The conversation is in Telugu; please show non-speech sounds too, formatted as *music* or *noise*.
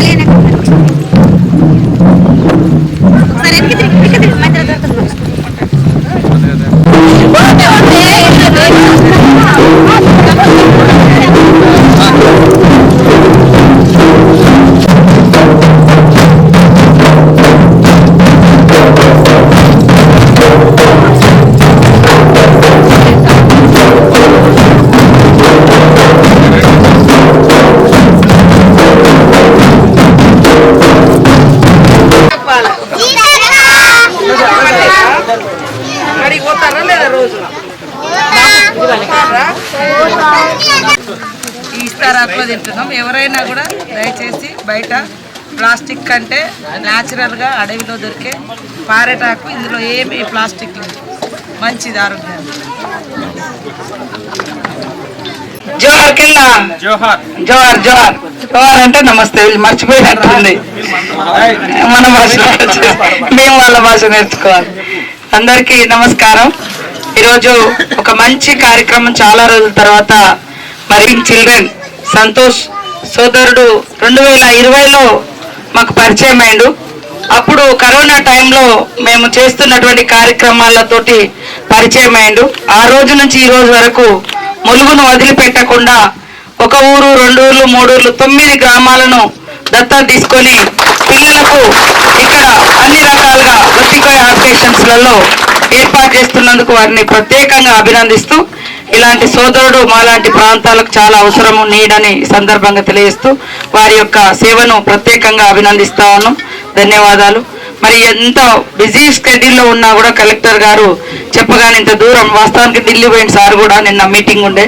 Malena అడిగి పోతారా లేదా రోజు? ఈ ఇస్తారాకులో తింటున్నాం. ఎవరైనా కూడా దయచేసి బయట ప్లాస్టిక్ కంటే న్యాచురల్గా అడవిలో దొరికే పారేటాకు ఇందులో ఏమి ప్లాస్టిక్ లేదు. మంచిది ఆరోగ్యానికి. జోహార్ కింద జోహార్. జోహార్ జోహార్. జోహార్ అంటే నమస్తే మర్చిపోయినట్టుంది మన భాష *laughs* మేము వాళ్ళ భాష నేర్చుకోవాలి. అందరికీ నమస్కారం. ఈరోజు ఒక మంచి కార్యక్రమం చాలా రోజుల తర్వాత మరి చిల్డ్రన్ సంతోష్ సోదరుడు రెండు వేల ఇరవైలో మాకు పరిచయం అయిండు అప్పుడు కరోనా టైంలో మేము చేస్తున్నటువంటి కార్యక్రమాలతోటి పరిచయం అయిండు ఆ రోజు నుంచి ఈ రోజు వరకు ములుగును వదిలిపెట్టకుండా ఒక ఊరు రెండు ఊర్లు మూడు ఊర్లు తొమ్మిది గ్రామాలను దత్తా తీసుకొని పిల్లలకు ఇక్కడ అన్ని రకాలుగా వృత్తికోయ ఆపరేషన్స్లలో ఏర్పాటు చేస్తున్నందుకు వారిని ప్రత్యేకంగా అభినందిస్తూ ఇలాంటి సోదరుడు మాలాంటి ప్రాంతాలకు చాలా అవసరము నీడని సందర్భంగా తెలియజేస్తూ వారి యొక్క సేవను ప్రత్యేకంగా అభినందిస్తా ఉన్నాం. ధన్యవాదాలు. మరి ఎంత బిజీ స్కెడ్యూల్లో ఉన్నా కూడా కలెక్టర్ గారు చెప్పగానే ఇంత దూరం వాస్తవానికి ఢిల్లీ పోయిన సార్ కూడా నిన్న మీటింగ్ ఉండే.